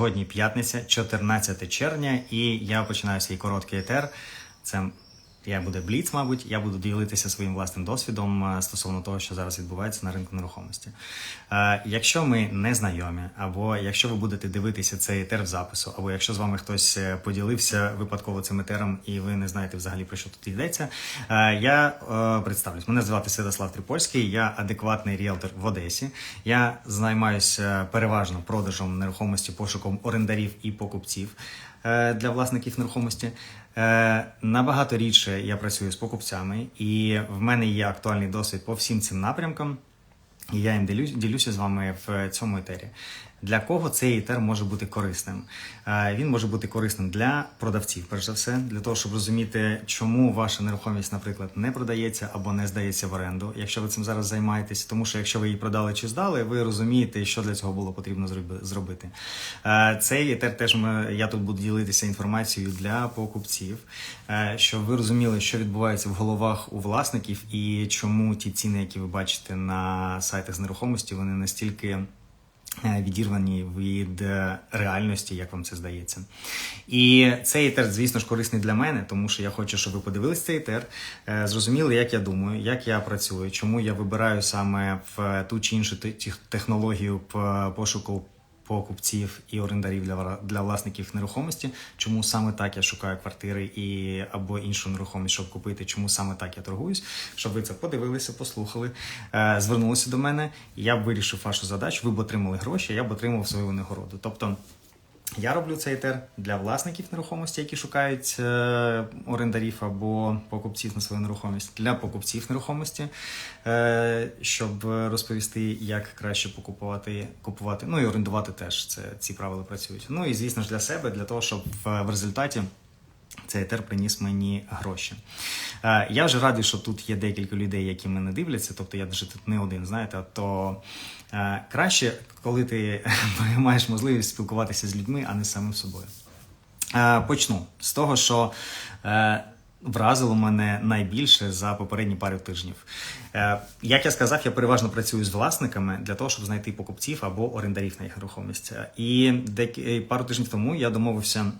Сьогодні п'ятниця, 14 червня, і я починаю свій короткий етер. Це я буде бліц, мабуть. Я буду ділитися своїм власним досвідом е, стосовно того, що зараз відбувається на ринку нерухомості. Е, якщо ми не знайомі, або якщо ви будете дивитися цей етер в запису, або якщо з вами хтось е, поділився випадково цим етером, і ви не знаєте взагалі про що тут йдеться, я представлюсь. Мене звати Святослав Трипольський, я адекватний ріелтор в Одесі. Я займаюся переважно продажем нерухомості, пошуком орендарів і покупців для власників нерухомості. Е, Набагато рідше я працюю з покупцями, і в мене є актуальний досвід по всім цим напрямкам. І я їм ділюся з вами в цьому етері. Для кого цей етер може бути корисним? Е, Він може бути корисним для продавців, перш за все, для того, щоб розуміти, чому ваша нерухомість, наприклад, не продається або не здається в оренду, якщо ви цим зараз займаєтесь. Тому що якщо ви її продали чи здали, ви розумієте, що для цього було потрібно зробити. Е, Цей етер теж я тут буду ділитися інформацією для покупців, е, щоб ви розуміли, що відбувається в головах у власників і чому ті ціни, які ви бачите на сайтах з нерухомості, вони настільки відірвані від е, реальності, як вам це здається. І цей етер, звісно ж, корисний для мене, тому що я хочу, щоб ви подивились цей етер, е, зрозуміли, як я думаю, як я працюю, чому я вибираю саме в ту чи іншу технологію пошуку покупців і орендарів для, для власників нерухомості, чому саме так я шукаю квартири і або іншу нерухомість, щоб купити, чому саме так я торгуюсь, щоб ви це подивилися, послухали, е, звернулися до мене. Я б вирішив вашу задачу, ви б отримали гроші, я б отримав свою винагороду. Тобто. Я роблю цей тер для власників нерухомості, які шукають е, орендарів або покупців на свою нерухомість, для покупців нерухомості, е, щоб розповісти, як краще покупувати, купувати, ну і орендувати теж. Це ці правила працюють. Ну і звісно ж для себе, для того, щоб в, в результаті цей етер приніс мені гроші. Е, Я вже радий, що тут є декілька людей, які мене дивляться, тобто я вже тут не один, знаєте, то е, краще, коли ти маєш можливість спілкуватися з людьми, а не самим собою. Е, Почну з того, що вразило мене найбільше за попередні пару тижнів. Як я сказав, я переважно працюю з власниками для того, щоб знайти покупців або орендарів на їх нерухомість. І пару тижнів тому я домовився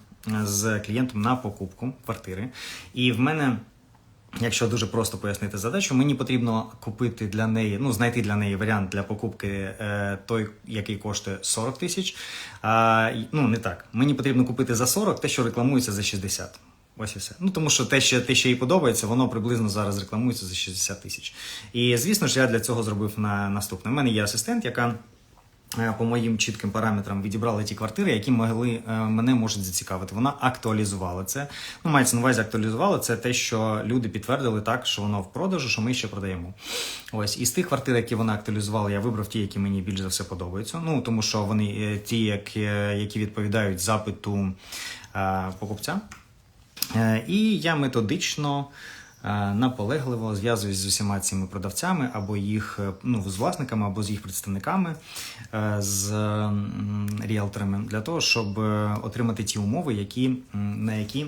з клієнтом на покупку квартири, і в мене. Якщо дуже просто пояснити задачу, мені потрібно купити для неї, ну знайти для неї варіант для покупки е, той, який коштує 40 тисяч. Й- ну не так. Мені потрібно купити за 40 те, що рекламується за 60. Ось і все. Ну тому що те, що те, що їй подобається, воно приблизно зараз рекламується за 60 тисяч. І звісно ж, я для цього зробив на наступне. У мене є асистент, яка е, по моїм чітким параметрам відібрала ті квартири, які могли е, мене можуть зацікавити. Вона актуалізувала це. Ну, мається на увазі, актуалізувала це те, що люди підтвердили так, що воно в продажу, що ми ще продаємо. Ось із тих квартир, які вона актуалізувала, я вибрав ті, які мені більш за все подобаються. Ну тому що вони е, ті, які, які відповідають запиту е, покупця. Е, І я методично, е, наполегливо зв'язуюсь з усіма цими продавцями або їх е, ну, з власниками, або з їх представниками, е, з ріелторами, для того, щоб е, отримати ті умови, які, на які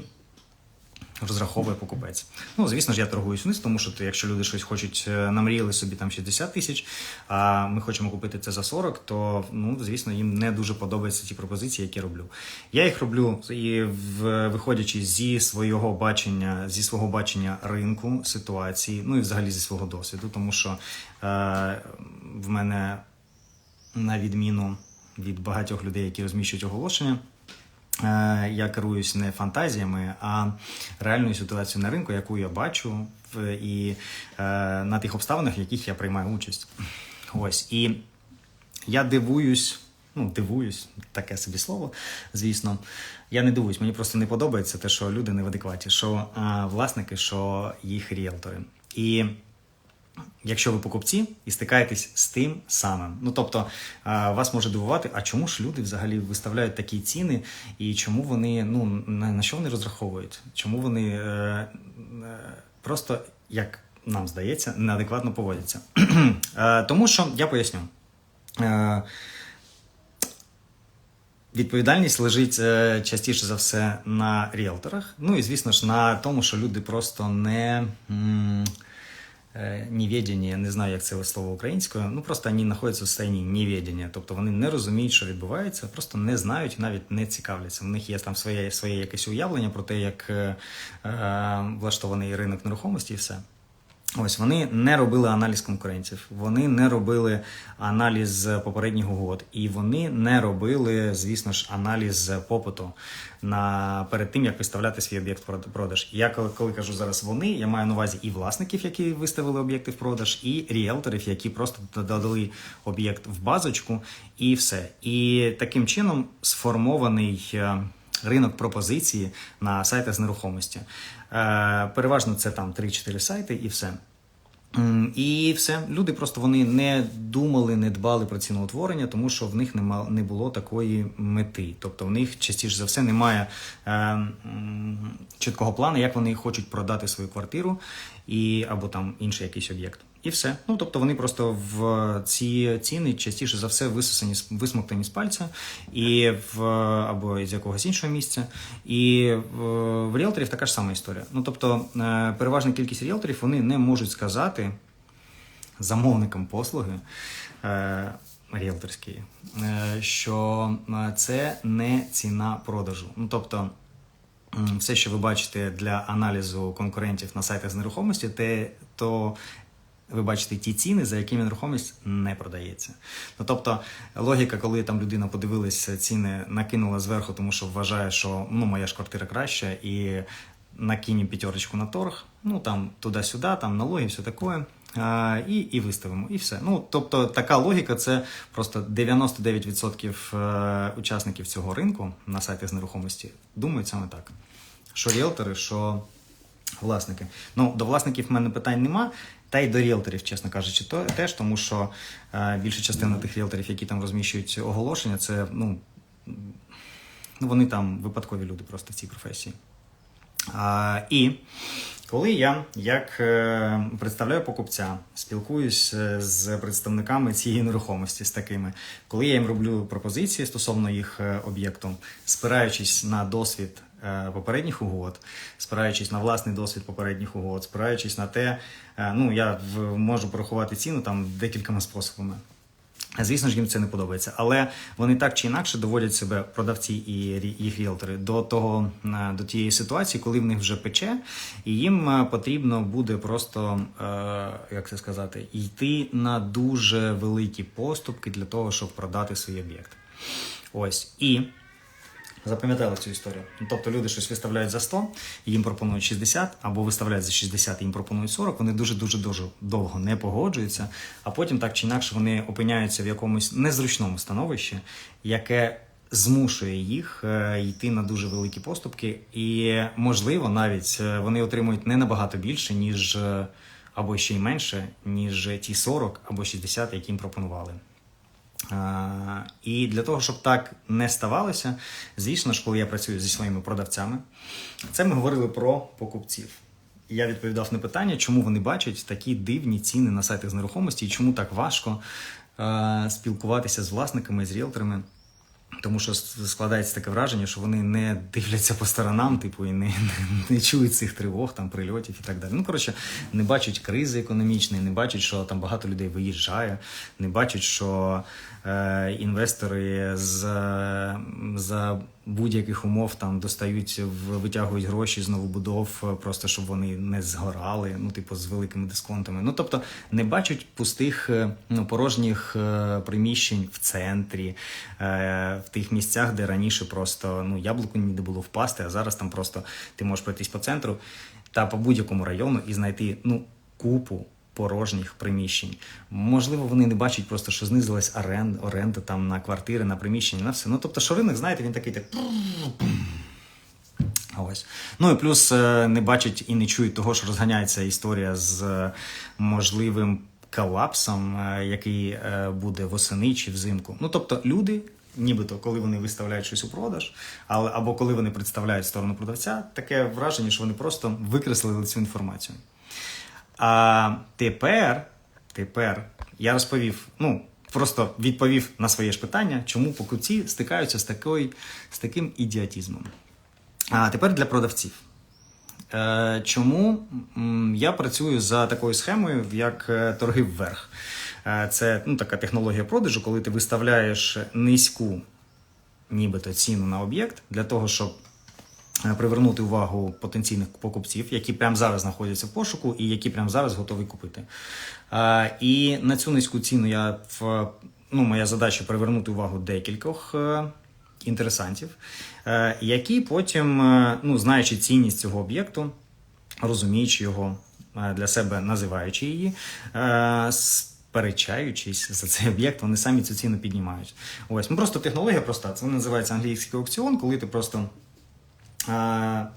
розраховує покупець. Ну, звісно ж, я торгуюсь вниз, тому що якщо люди щось хочуть, е, намріяли собі там 60 тисяч, а ми хочемо купити це за 40, то ну, звісно, їм не дуже подобаються ті пропозиції, які роблю. Я їх роблю і в, виходячи зі свого бачення, зі свого бачення ринку, ситуації, ну і взагалі зі свого досвіду, тому що е, в мене на відміну від багатьох людей, які розміщують оголошення. Е, Я керуюсь не фантазіями, а реальною ситуацією на ринку, яку я бачу, і е, на тих обставинах, в яких я приймаю участь. Ось і я дивуюсь. Ну, дивуюсь, таке собі слово, звісно. Я не дивуюсь, мені просто не подобається те, що люди не в адекваті, що а, власники, що їх ріелтори. І якщо ви покупці і стикаєтесь з тим самим. Ну тобто вас може дивувати, а чому ж люди взагалі виставляють такі ціни, і чому вони ну на, що вони розраховують? Чому вони е, е, просто як нам здається, неадекватно поводяться? е, тому що я поясню. Відповідальність лежить частіше за все на ріелторах. Ну і звісно ж на тому, що люди просто не, м, е, я не знаю, як це слово українською. Ну просто вони знаходяться в стані неведення. Тобто вони не розуміють, що відбувається, просто не знають, навіть не цікавляться. У них є там своє, своє якесь уявлення про те, як е, е, влаштований ринок нерухомості і все. Ось вони не робили аналіз конкурентів, вони не робили аналіз попередніх угод, і вони не робили, звісно ж, аналіз попиту на перед тим, як виставляти свій об'єкт в продаж. Я коли, коли кажу зараз вони, я маю на увазі і власників, які виставили об'єкти в продаж, і ріелторів, які просто додали об'єкт в базочку, і все. І таким чином сформований. е, ринок пропозиції на сайтах з нерухомості. Е, переважно це там 3-4 сайти і все. І все. Люди просто вони не думали, не дбали про ціноутворення, тому що в них нема, не було такої мети. Тобто в них частіше за все немає е, чіткого плану, як вони хочуть продати свою квартиру і, або там інший якийсь об'єкт. І все. Ну тобто вони просто в ці ціни частіше за все висосані, висмоктані з пальця і в або з якогось іншого місця. І в, в ріелторів така ж сама історія. Ну тобто, е, переважна кількість ріелторів вони не можуть сказати замовникам послуги. Е, Ріелторські, е, що е, це не ціна продажу. Ну тобто, все, що ви бачите для аналізу конкурентів на сайтах з нерухомості, те, то ви бачите ті ціни, за якими нерухомість не продається. Ну тобто, логіка, коли там людина подивилася ціни, накинула зверху, тому що вважає, що ну, моя ж квартира краща, і накинем п'ятерочку на торг, ну там туди-сюди, там налоги, все таке. І, і виставимо, і все. Ну, тобто, така логіка це просто 99% е, учасників цього ринку на сайтах з нерухомості думають саме так. Що ріелтори, що власники. Ну, до власників в мене питань нема. Та й до ріелторів, чесно кажучи, то теж, тому що е, більша частина тих ріелторів, які там розміщують оголошення, це ну, ну вони там випадкові люди просто в цій професії. А, і коли я як е, представляю покупця, спілкуюсь е, з представниками цієї нерухомості, з такими, коли я їм роблю пропозиції стосовно їх об'єкту, спираючись на досвід попередніх угод, спираючись на власний досвід попередніх угод, спираючись на те, е, ну я можу порахувати ціну там декількома способами. Звісно ж, їм це не подобається, але вони так чи інакше доводять себе продавці і їх ріелтори до того е, до тієї ситуації, коли в них вже пече, і їм е, потрібно буде просто е, як це сказати, йти на дуже великі поступки для того, щоб продати свій об'єкт. Ось і. Запам'ятали цю історію. Ну, Тобто люди щось виставляють за 100, їм пропонують 60, або виставляють за 60 їм пропонують 40, вони дуже дуже дуже довго не погоджуються, а потім так чи інакше вони опиняються в якомусь незручному становищі, яке змушує їх е, йти на дуже великі поступки, і можливо навіть е, вони отримують не набагато більше, ніж е, або ще й менше, ніж ті 40 або 60, які їм пропонували. І для того, щоб так не ставалося, звісно ж, коли я працюю зі своїми продавцями, це ми говорили про покупців. Я відповідав на питання, чому вони бачать такі дивні ціни на сайтах з нерухомості і чому так важко спілкуватися з власниками, з ріелторами. Тому що складається таке враження, що вони не дивляться по сторонам, типу, і не, не, не чують цих тривог, там, прильотів і так далі. Ну, коротше, не бачать кризи економічної, не бачать, що там багато людей виїжджає, не бачать, що е, інвестори з, за будь-яких умов там достають, витягують гроші з новобудов, е, просто щоб вони не згорали, ну, типу, з великими дисконтами. Ну, тобто, не бачать пустих, е, ну, порожніх е, приміщень в центрі, в тих місцях, де раніше просто ну, яблуку ніде було впасти, а зараз там просто ти можеш пройтись по центру та по будь-якому району і знайти ну, купу порожніх приміщень. Можливо, вони не бачать просто, що знизилась оренда, оренда там на квартири, на приміщення, на все. Ну, тобто, що ринок, знаєте, він такий так. Ось. Ну і плюс не бачать і не чують того, що розганяється історія з можливим колапсом, який буде восени чи взимку. Ну тобто люди. Нібито, коли вони виставляють щось у продаж, але або коли вони представляють сторону продавця, таке враження, що вони просто викреслили цю інформацію. А тепер, тепер я розповів, ну просто відповів на своє ж питання, чому покупці стикаються з такою, з таким ідіотізмом. А тепер для продавців. Е, Чому я працюю за такою схемою, як е, торги вверх? Е, Це ну, така технологія продажу, коли ти виставляєш низьку нібито ціну на об'єкт для того, щоб привернути увагу потенційних покупців, які прямо зараз знаходяться в пошуку і які прямо зараз готові купити. Е, І на цю низьку ціну я ну, моя задача привернути увагу декількох е, інтересантів, е, які потім, е, ну, знаючи цінність цього об'єкту, розуміючи його е, для себе, називаючи її, е, сперечаючись за цей об'єкт, вони самі цю ціну піднімають. Ось, ну просто технологія проста. Це називається англійський аукціон, коли ти просто.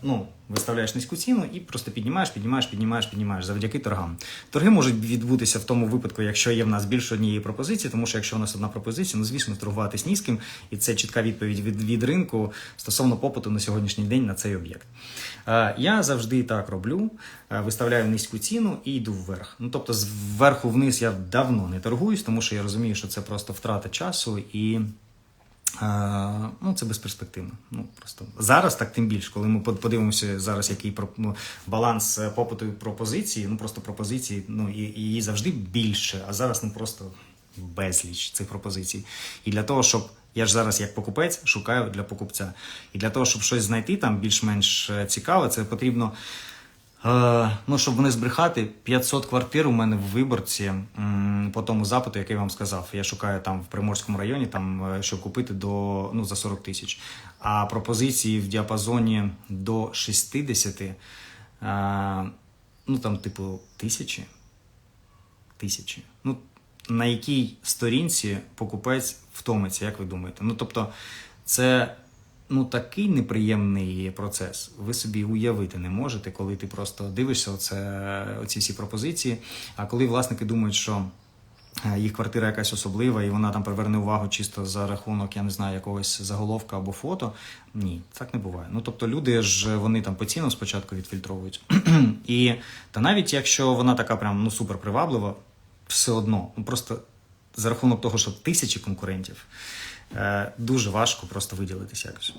Ну, виставляєш низьку ціну і просто піднімаєш, піднімаєш, піднімаєш, піднімаєш завдяки торгам. Торги можуть відбутися в тому випадку, якщо є в нас більше однієї пропозиції, тому що якщо у нас одна пропозиція, ну звісно, торгуватись низьким, і це чітка відповідь від, від ринку стосовно попиту на сьогоднішній день на цей об'єкт. Я завжди так роблю: виставляю низьку ціну і йду вверх. Ну тобто, зверху вниз я давно не торгуюсь, тому що я розумію, що це просто втрата часу і. Ну, це безперспективно. Ну просто зараз так тим більше, коли ми подивимося зараз, який ну, баланс е, попиту і пропозиції, ну просто пропозиції, ну і її завжди більше, а зараз ну просто безліч цих пропозицій. І для того, щоб я ж зараз як покупець шукаю для покупця. І для того, щоб щось знайти там більш-менш е, цікаве, це потрібно. Е, ну, щоб не збрехати, 500 квартир у мене в виборці по тому запиту, який вам сказав. Я шукаю там в Приморському районі, там, е, щоб купити до, ну, за 40 тисяч. А пропозиції в діапазоні до 60, е, ну там, типу, тисячі. Тисячі. Ну, на якій сторінці покупець втомиться, як ви думаєте? Ну, тобто, це ну, такий неприємний процес. Ви собі уявити не можете, коли ти просто дивишся оце, оці всі пропозиції. А коли власники думають, що е, їх квартира якась особлива, і вона там приверне увагу чисто за рахунок, я не знаю, якогось заголовка або фото. Ні, так не буває. Ну тобто люди ж вони там по цінам спочатку відфільтровують. і та навіть якщо вона така прям ну супер приваблива, все одно, ну просто за рахунок того, що тисячі конкурентів, е, дуже важко просто виділитися якось.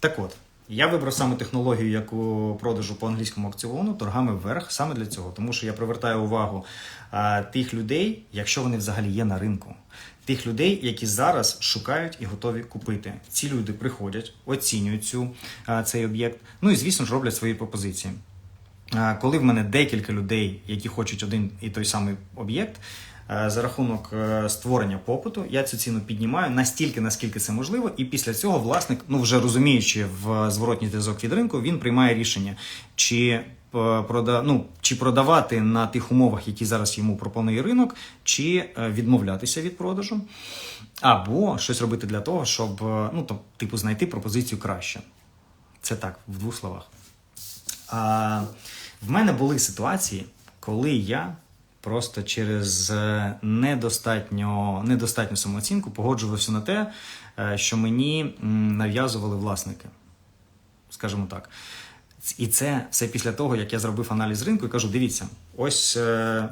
Так от, я вибрав саме технологію, яку продажу по англійському аукціону торгами вверх саме для цього, тому що я привертаю увагу е, тих людей, якщо вони взагалі є на ринку. Тих людей, які зараз шукають і готові купити. Ці люди приходять, оцінюють цю, е, цей об'єкт, ну і звісно ж роблять свої пропозиції. Коли в мене декілька людей, які хочуть один і той самий об'єкт, за рахунок е, створення попиту, я цю ціну піднімаю настільки, наскільки це можливо, і після цього власник, ну вже розуміючи в зворотній зв'язок від ринку, він приймає рішення, чи е, прода, ну, чи продавати на тих умовах, які зараз йому пропонує ринок, чи е, відмовлятися від продажу, або щось робити для того, щоб е, ну, то, типу, знайти пропозицію краще. Це так, в двох словах. А, в мене були ситуації, коли я просто через е, недостатньо, недостатню самооцінку погоджувався на те, е, що мені нав'язували власники. Скажімо так. І це все після того, як я зробив аналіз ринку і кажу: дивіться, ось е,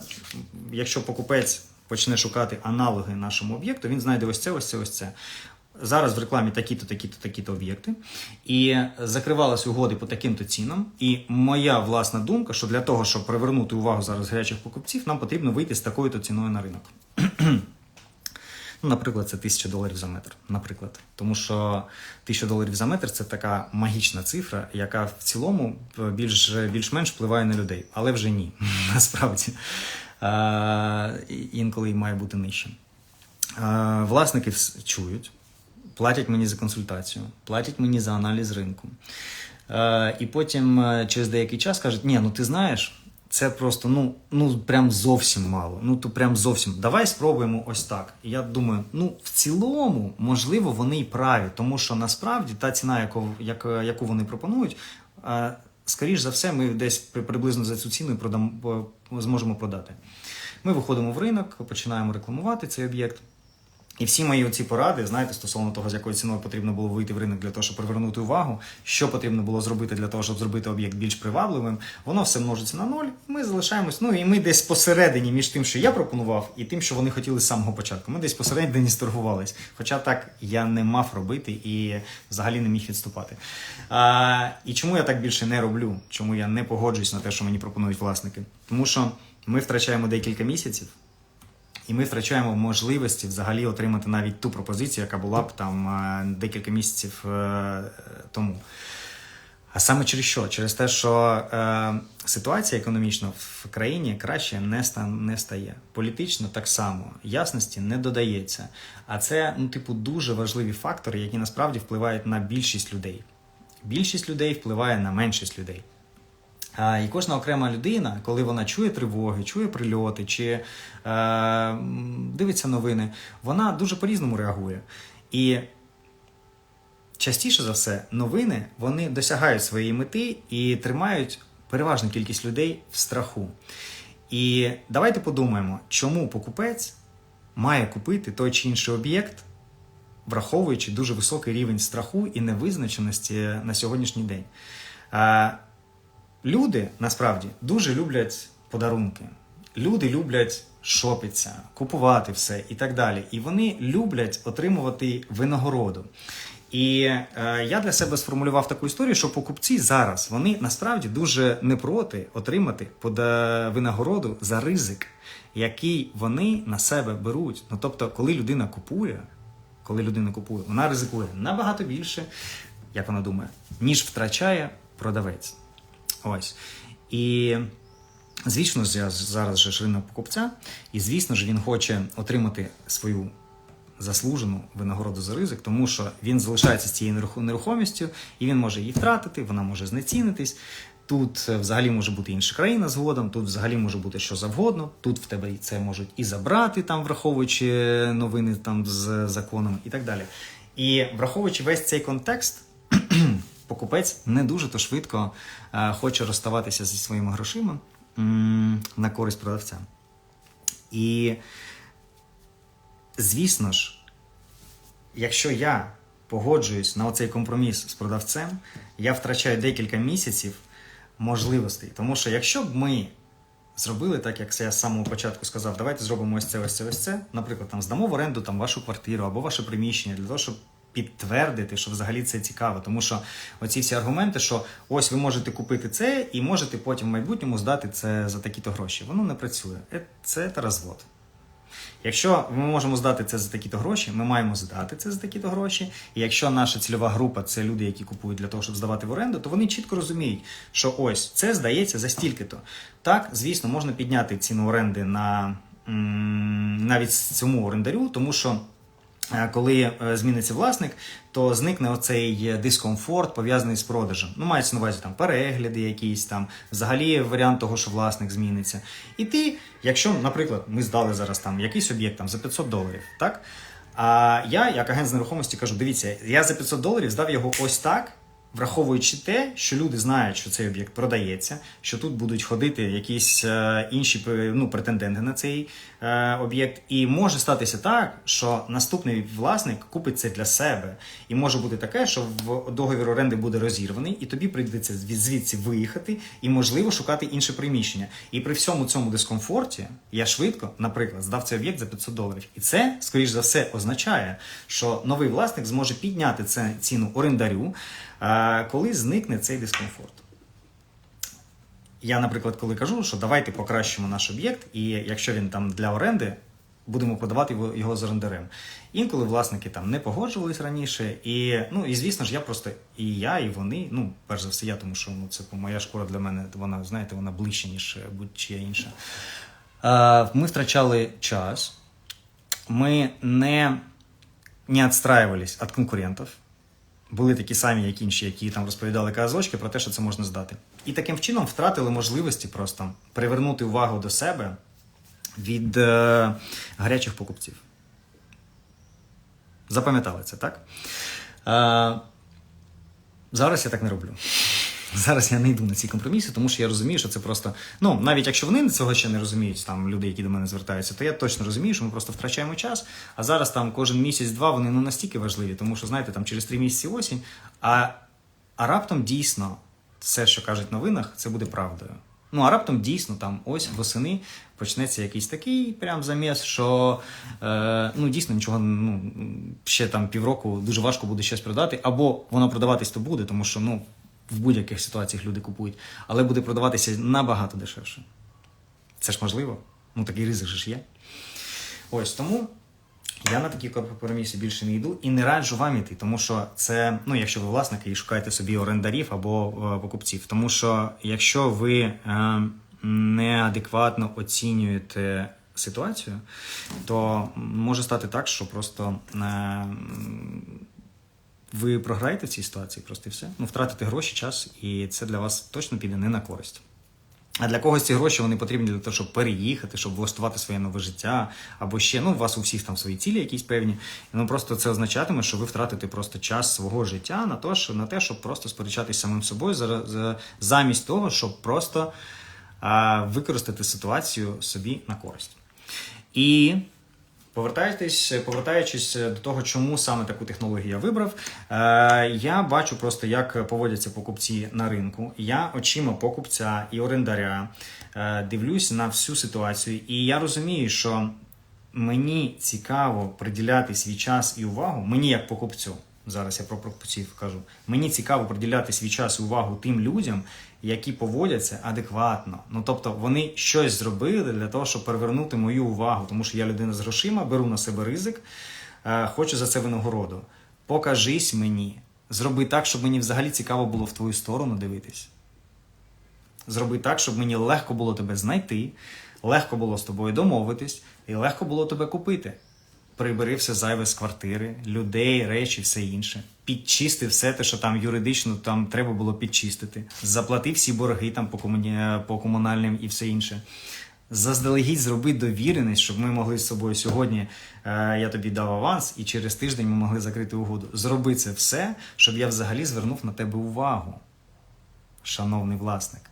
якщо покупець почне шукати аналоги нашому об'єкту, він знайде ось це, ось це, ось це. Зараз в рекламі такі-то, такі-то, такі-то об'єкти, і закривалась угоди по таким-то цінам. І моя власна думка, що для того, щоб привернути увагу зараз гарячих покупців, нам потрібно вийти з такою-то ціною на ринок. Ну, наприклад, це 1000 доларів за метр. Наприклад, тому що 1000 доларів за метр це така магічна цифра, яка в цілому більш, більш-менш впливає на людей, але вже ні, насправді. А, інколи має бути нижче. Власники чують, платять мені за консультацію, платять мені за аналіз ринку. Е, і потім е, через деякий час кажуть: ні, ну ти знаєш, це просто ну, ну прям зовсім мало. Ну то прям зовсім. Давай спробуємо ось так. І я думаю, ну в цілому, можливо, вони й праві, тому що насправді та ціна, яку, як, яку вони пропонують, е, скоріш за все, ми десь приблизно за цю ціну і продам, зможемо продати. Ми виходимо в ринок, починаємо рекламувати цей об'єкт. І всі мої оці поради, знаєте, стосовно того, з якою ціною потрібно було вийти в ринок для того, щоб привернути увагу, що потрібно було зробити для того, щоб зробити об'єкт більш привабливим, воно все множиться на ноль. Ми залишаємось. Ну і ми десь посередині між тим, що я пропонував, і тим, що вони хотіли з самого початку. Ми десь посередині сторгувались. Хоча так я не мав робити і взагалі не міг відступати. А, і чому я так більше не роблю? Чому я не погоджуюсь на те, що мені пропонують власники? Тому що ми втрачаємо декілька місяців. І ми втрачаємо можливості взагалі отримати навіть ту пропозицію, яка була б там е, декілька місяців е, тому. А саме через що? Через те, що е, ситуація економічна в країні краще не, ста, не стає. Політично так само, ясності не додається. А це, ну, типу, дуже важливі фактори, які насправді впливають на більшість людей. Більшість людей впливає на меншість людей. І кожна окрема людина, коли вона чує тривоги, чує прильоти чи е, дивиться новини, вона дуже по-різному реагує. І частіше за все, новини вони досягають своєї мети і тримають переважну кількість людей в страху. І давайте подумаємо, чому покупець має купити той чи інший об'єкт, враховуючи дуже високий рівень страху і невизначеності на сьогоднішній день. Люди насправді дуже люблять подарунки. Люди люблять шопитися, купувати все і так далі. І вони люблять отримувати винагороду. І е, я для себе сформулював таку історію, що покупці зараз вони насправді дуже не проти отримати пода- винагороду за ризик, який вони на себе беруть. Ну тобто, коли людина купує, коли людина купує, вона ризикує набагато більше, як вона думає, ніж втрачає продавець. Ось. І звісно ж, зараз же ж ринок покупця, і звісно ж, він хоче отримати свою заслужену винагороду за ризик, тому що він залишається з цією нерухомістю, і він може її втратити, вона може знецінитись. Тут е, взагалі може бути інша країна згодом, тут взагалі може бути що завгодно. Тут в тебе це можуть і забрати, там, враховуючи новини там з законом і так далі. І враховуючи весь цей контекст, покупець не дуже то швидко е, хоче розставатися зі своїми грошима на користь продавця. І, звісно ж, якщо я погоджуюсь на оцей компроміс з продавцем, я втрачаю декілька місяців можливостей. Тому що якщо б ми зробили так, як я з самого початку сказав, давайте зробимо ось це, ось це, ось це. Наприклад, там здамо в оренду там вашу квартиру або ваше приміщення для того, щоб підтвердити, що взагалі це цікаво. Тому що оці всі аргументи, що ось ви можете купити це і можете потім в майбутньому здати це за такі-то гроші. Воно не працює. Е, Це та розвод. Якщо ми можемо здати це за такі-то гроші, ми маємо здати це за такі-то гроші. І якщо наша цільова група це люди, які купують для того, щоб здавати в оренду, то вони чітко розуміють, що ось це здається за стільки-то. Так, звісно, можна підняти ціну оренди на навіть цьому орендарю, тому що. Е, Коли е, зміниться власник, то зникне оцей дискомфорт пов'язаний з продажем. Ну, мається на увазі там перегляди, якісь там, взагалі варіант того, що власник зміниться. І ти, якщо, наприклад, ми здали зараз там якийсь об'єкт там за 500 доларів, так? А я, як агент з нерухомості, кажу: дивіться, я за 500 доларів здав його ось так. Враховуючи те, що люди знають, що цей об'єкт продається, що тут будуть ходити якісь е, інші е, ну, претенденти на цей е, об'єкт, і може статися так, що наступний власник купить це для себе, і може бути таке, що в договір оренди буде розірваний, і тобі прийдеться звідси виїхати і можливо шукати інше приміщення. І при всьому цьому дискомфорті я швидко, наприклад, здав цей об'єкт за 500 доларів. І це, скоріш за все, означає, що новий власник зможе підняти це ціну орендарю, коли зникне цей дискомфорт. Я, наприклад, коли кажу, що давайте покращимо наш об'єкт, і якщо він там для оренди, будемо продавати його, його з орендарем. Інколи власники там не погоджувались раніше, і ну і звісно ж, я просто і я, і вони, ну перш за все, я, тому що ну це моя школа для мене, вона знаєте, вона ближче, ніж будь-чия інша. Ми втрачали час, ми не, не відстраювались від конкурентів. Були такі самі, як інші, які там розповідали казочки про те, що це можна здати. І таким чином втратили можливості просто привернути увагу до себе від е, гарячих покупців. Запам'ятали це, так? Е, зараз я так не роблю. Зараз я не йду на ці компроміси, тому що я розумію, що це просто. Ну, навіть якщо вони цього ще не розуміють, там люди, які до мене звертаються, то я точно розумію, що ми просто втрачаємо час. А зараз там кожен місяць-два вони ну настільки важливі, тому що знаєте, там через три місяці осінь. А, а раптом дійсно все, що кажуть в новинах, це буде правдою. Ну, а раптом дійсно там ось восени почнеться якийсь такий прям заміс, що е, ну дійсно нічого ну, ще там півроку дуже важко буде щось продати, або воно продаватись то буде, тому що ну, в будь-яких ситуаціях люди купують, але буде продаватися набагато дешевше. Це ж можливо. Ну такий ризик же ж є. Ось тому я на такі компроміси більше не йду і не раджу вам іти, тому що це, ну, якщо ви власники і шукаєте собі орендарів або е, покупців. Тому що якщо ви е, неадекватно оцінюєте ситуацію, то може стати так, що просто. Е, ви програєте в цій ситуації, просто і все. Ну, втратите гроші, час, і це для вас точно піде не на користь. А для когось ці гроші вони потрібні для того, щоб переїхати, щоб влаштувати своє нове життя, або ще ну у вас у всіх там свої цілі якісь певні. Ну просто це означатиме, що ви втратите просто час свого життя на те, що на те, щоб просто сперечатись самим собою, за, за, замість того, щоб просто а, використати ситуацію собі на користь. І Повертаючись, повертаючись до того, чому саме таку технологію я вибрав, е, я бачу просто, як поводяться покупці на ринку. Я очима покупця і орендаря е, дивлюсь на всю ситуацію, і я розумію, що мені цікаво приділяти свій час і увагу, мені як покупцю. Зараз я про покупців кажу. Мені цікаво приділяти свій час і увагу тим людям, які поводяться адекватно. Ну тобто вони щось зробили для того, щоб перевернути мою увагу, тому що я людина з грошима, беру на себе ризик, е, хочу за це винагороду. Покажись мені, зроби так, щоб мені взагалі цікаво було в твою сторону дивитись. Зроби так, щоб мені легко було тебе знайти, легко було з тобою домовитись і легко було тебе купити. Прибери все зайве з квартири, людей, речі, все інше. Підчисти все те, що там юридично там треба було підчистити. Заплати всі борги там по, комуні... по комунальним і все інше. Заздалегідь зроби довіреність, щоб ми могли з собою сьогодні. Е, я тобі дав аванс, і через тиждень ми могли закрити угоду. Зроби це все, щоб я взагалі звернув на тебе увагу, шановний власник.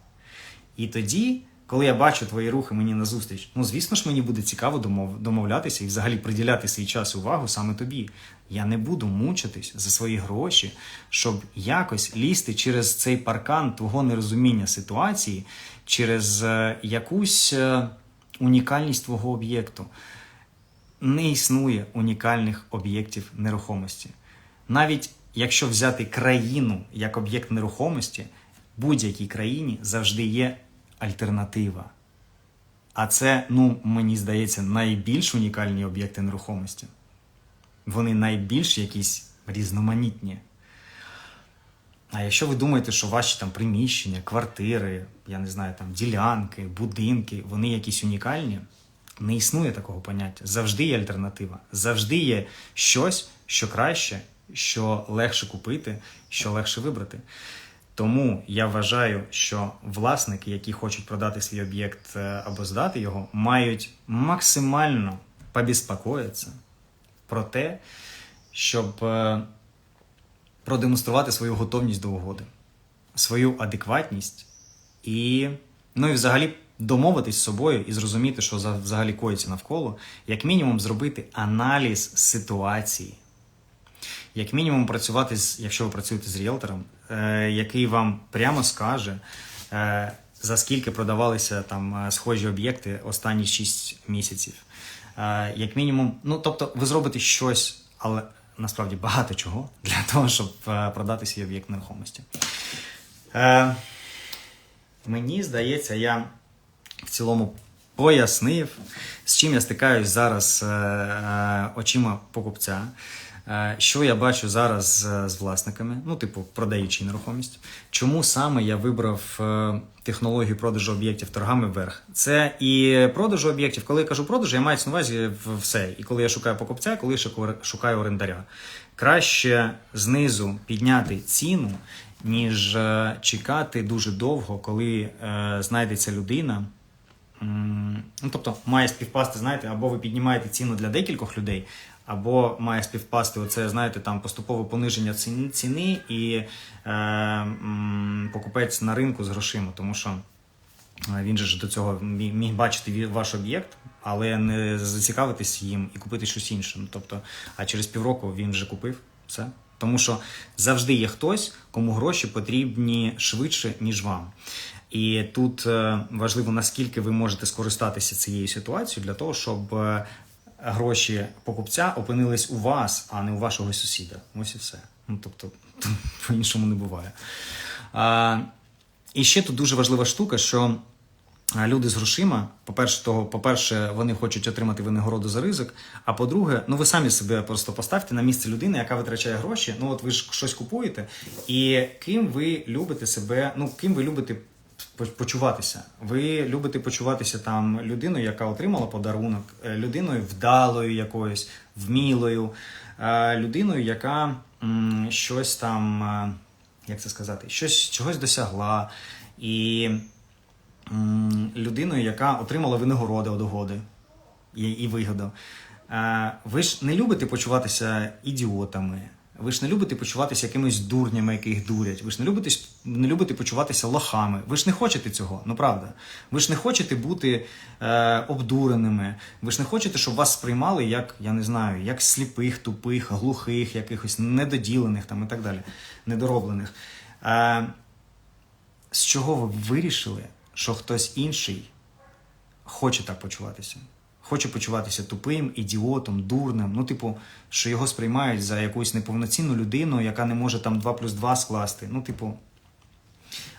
І тоді, коли я бачу твої рухи мені назустріч, ну звісно ж мені буде цікаво домов... домовлятися і взагалі приділяти свій час увагу саме тобі. Я не буду мучитись за свої гроші, щоб якось лізти через цей паркан твого нерозуміння ситуації, через е, якусь е, унікальність твого об'єкту. Не існує унікальних об'єктів нерухомості. Навіть якщо взяти країну як об'єкт нерухомості, будь-якій країні завжди є альтернатива. А це, ну, мені здається, найбільш унікальні об'єкти нерухомості. Вони найбільш якісь різноманітні. А якщо ви думаєте, що ваші там приміщення, квартири, я не знаю, там ділянки, будинки, вони якісь унікальні, не існує такого поняття. Завжди є альтернатива. Завжди є щось, що краще, що легше купити, що легше вибрати. Тому я вважаю, що власники, які хочуть продати свій об'єкт е, або здати його, мають максимально побіспокоїтися про те, щоб е, продемонструвати свою готовність до угоди, свою адекватність і, ну і взагалі домовитись з собою і зрозуміти, що за- взагалі коїться навколо, як мінімум зробити аналіз ситуації. Як мінімум працювати з, якщо ви працюєте з ріелтором, е, який вам прямо скаже, е, за скільки продавалися там е, схожі об'єкти останні 6 місяців. Е, як мінімум, ну тобто ви зробите щось, але насправді багато чого для того, щоб е, продати свій об'єкт нерухомості. Е, мені здається, я в цілому пояснив, з чим я стикаюсь зараз е, е, очима покупця. Е, Що я бачу зараз е, з власниками, ну, типу, продаючи нерухомість. Чому саме я вибрав е, технологію продажу об'єктів торгами вверх? Це і продажу об'єктів. Коли я кажу продаж, я маю на увазі все. І коли я шукаю покупця, коли я шукаю орендаря. Краще знизу підняти ціну, ніж чекати дуже довго, коли знайдеться людина. Ну, тобто має співпасти, знаєте, або ви піднімаєте ціну для декількох людей, або має співпасти оце, знаєте, там поступове пониження ціни, ціни і е, м, покупець на ринку з грошима, тому що е, він же ж до цього міг бачити ваш об'єкт, але не зацікавитись їм і купити щось інше. Ну, тобто, а через півроку він вже купив все. Тому що завжди є хтось, кому гроші потрібні швидше, ніж вам. І тут е, важливо, наскільки ви можете скористатися цією ситуацією для того, щоб е, гроші покупця опинились у вас, а не у вашого сусіда. Ось і все. Ну тобто, по-іншому не буває. А, і ще тут дуже важлива штука, що люди з грошима, по-перше, того, по-перше, вони хочуть отримати винагороду за ризик. А по-друге, ну ви самі себе просто поставте на місце людини, яка витрачає гроші. Ну от ви ж щось купуєте, і ким ви любите себе, ну ким ви любите почуватися. Ви любите почуватися там людиною, яка отримала подарунок, е, людиною вдалою якоюсь, вмілою, е, людиною, яка щось там, е, як це сказати, щось чогось досягла, і людиною, яка отримала винагороди від угоди і, вигоду. Ви ж не любите почуватися ідіотами. Ви ж не любите почуватися якимись дурнями, яких дурять. Ви ж не любите, не любите почуватися лохами. Ви ж не хочете цього, ну правда. Ви ж не хочете бути е, обдуреними. Ви ж не хочете, щоб вас сприймали як, я не знаю, як сліпих, тупих, глухих, якихось недоділених там і так далі, недороблених. Е, з чого ви вирішили, що хтось інший хоче так почуватися? Хоче почуватися тупим, ідіотом, дурним. Ну, типу, що його сприймають за якусь неповноцінну людину, яка не може там 2 плюс 2 скласти. Ну, типу.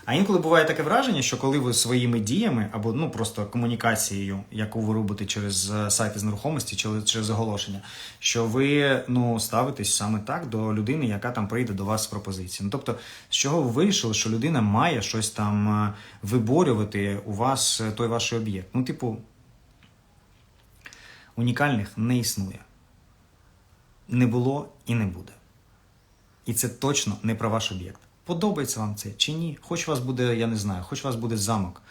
А інколи буває таке враження, що коли ви своїми діями або ну просто комунікацією, яку ви робите через е, сайти з нерухомості, чи через оголошення, що ви ну ставитесь саме так до людини, яка там прийде до вас з пропозицією. Ну тобто, з чого ви вирішили, що людина має щось там е, виборювати у вас е, той ваш об'єкт? Ну, типу, унікальних не існує. Не було і не буде. І це точно не про ваш об'єкт. Подобається вам це чи ні? Хоч у вас буде, я не знаю, хоч у вас буде замок,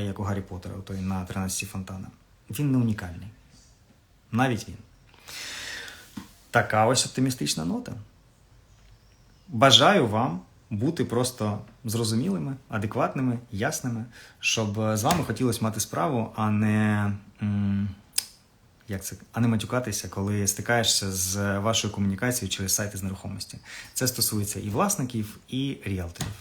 як у Гаррі Поттера, той на 13 фонтана. Він не унікальний. Навіть він. Така ось оптимістична нота. Бажаю вам бути просто зрозумілими, адекватними, ясними, щоб е, з вами хотілося мати справу, а не. Як це, а не матюкатися, коли стикаєшся з вашою комунікацією через сайти з нерухомості. Це стосується і власників, і ріелторів.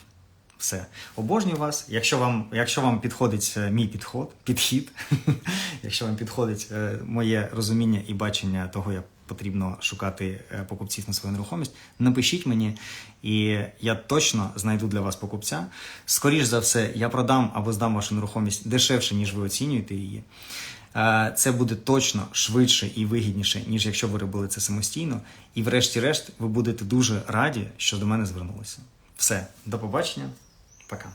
Все. Обожнюю вас. Якщо вам, якщо вам підходить е, мій підход, підхід, якщо вам підходить е, моє розуміння і бачення того, як потрібно шукати е, покупців на свою нерухомість, напишіть мені, і я точно знайду для вас покупця. Скоріш за все, я продам або здам вашу нерухомість дешевше, ніж ви оцінюєте її. Е, Це буде точно швидше і вигідніше, ніж якщо ви робили це самостійно. І врешті-решт ви будете дуже раді, що до мене звернулися. Все, до побачення, пока.